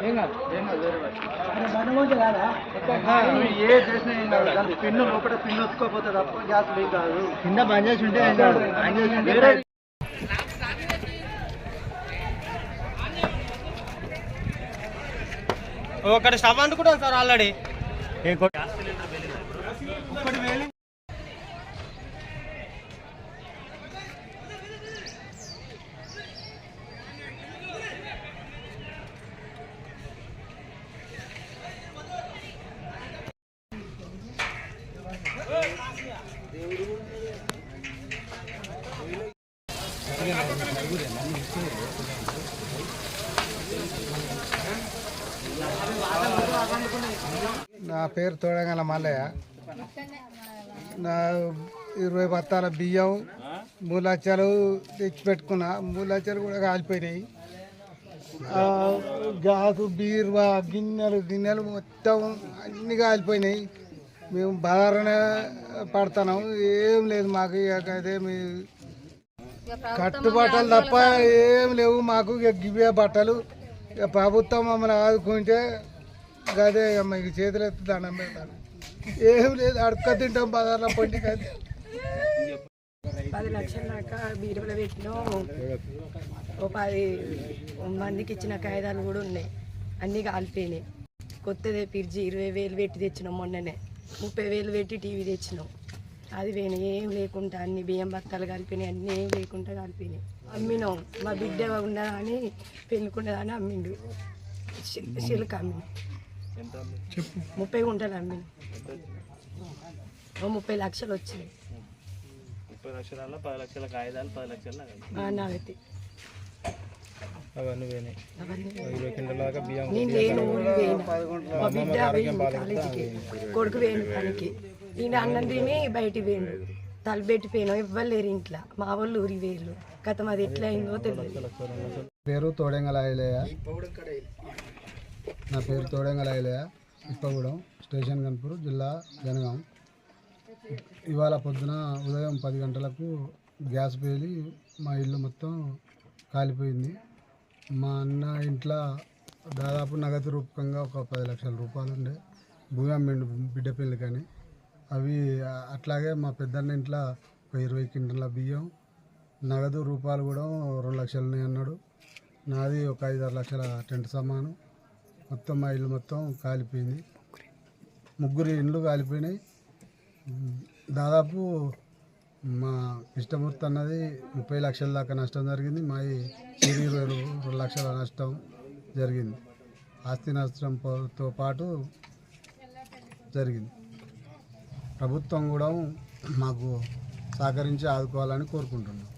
ఏ చేసినా కాదు దాని పిన్ను లోపల పిన్ను ఒత్తుకోపోతే తప్ప గ్యాస్ లీక్ కాదు కింద బంద్ చేసి ఉంటే. బంద్ చేసి ఒకటి స్టవ్ అందుకుంటాం సార్ ఆల్రెడీ ఒక్కటి వేలు నా పేరు తోడంగల మల్లయ్య. నా ఇరవై బత్తాల బియ్యం మూడు లక్షలు తెచ్చి పెట్టుకున్నా. మూడు లక్షలు కూడా కాలిపోయినాయి. గాకు బీరువా గిన్నెలు గిన్నెలు మొత్తం అన్ని కాలిపోయినాయి. మేము బాధారనే పడుతున్నాం. ఏం లేదు మాకు ఇక అదే మీ కట్టుబట్టలు తప్ప ఏం లేవు. మాకు ఇక గివే బట్టలు. ఇక ప్రభుత్వం మమ్మల్ని ఆదుకుంటే అదే ఇక మీకు చేతులు ఎత్తి దండం పెడతాను ఏం లేదు అడక తింటాం బజార్లో పండి కదా పది లక్షల దాకా బీరువులో పెట్టినాం. ఓ పది మందికి ఇచ్చిన కాగితాలు కూడా ఉన్నాయి. అన్నీ కాలిపోయినాయి. కొత్తదే పిర్జి ఇరవై వేలు పెట్టి తెచ్చినాం మొన్ననే. ముప్పై వేలు పెట్టి టీవీ తెచ్చినాం. అది పోయినాయి. ఏం లేకుండా అన్ని బియ్యం బత్తాలు కలిపినాయి. అన్నీ ఏం లేకుండా కలిపినాయి. అమ్మినాం. మా బిడ్డ ఉన్నదా అని పెళ్ళికుండదా అని అమ్మిండు శిలక అమ్మిన. ముప్పై గుంటలు అమ్మిన. ముప్పై లక్షలు వచ్చినాయి. ముప్పై లక్షల పది లక్షల కాగితాలు పది లక్షల ఆ, నాగతి అవన్నీ పోయినాయి. ఇరవై బియ్యం మా బిడ్డ పోయింది కాలేజీకి కొడుకు వేయండి పనికి. ఈయన అన్నం తిని బయటికి వేయండు తలబెట్టి పోయినాం ఇవ్వలేరు ఇంట్లో. మా వాళ్ళు ఊరికి వేయరు గత మాది ఎట్లా అయిందో తెలియదు పేరు నా పేరు తోడెంగల ఐలయ్య. ఇప్పగూడెం స్టేషన్ కన్పూర్ జిల్లా జనగాం. ఇవాళ పొద్దున ఉదయం పది గంటలకు గ్యాస్ పేలి మా ఇల్లు మొత్తం కాలిపోయింది. మా అన్న ఇంట్లో దాదాపు నగదు రూపకంగా ఒక పది లక్షల రూపాయలు ఉండే. భూమి అమ్మిండు బిడ్డ పెళ్ళికని అవి అట్లాగే మా పెద్దన్న ఇంట్లో ఒక ఇరవై కింటల బియ్యం నగదు రూపాయలు కూడా రెండు లక్షలు ఉన్నాయి అన్నాడు. నాది ఒక ఐదు ఆరు లక్షల టెంట్ సామాను. మొత్తం మా ఇల్లు మొత్తం కాలిపోయింది. ముగ్గురు ఇండ్లు కాలిపోయినాయి. దాదాపు మా కృష్ణమూర్తి అన్నది ముప్పై లక్షల దాకా నష్టం జరిగింది. మా ఇరవై ఇరవై రెండు లక్షల నష్టం జరిగింది. ఆస్తి నష్టంతో పాటు జరిగింది. ప్రభుత్వం కూడా మాకు సహకరించి ఆదుకోవాలని కోరుకుంటున్నాం.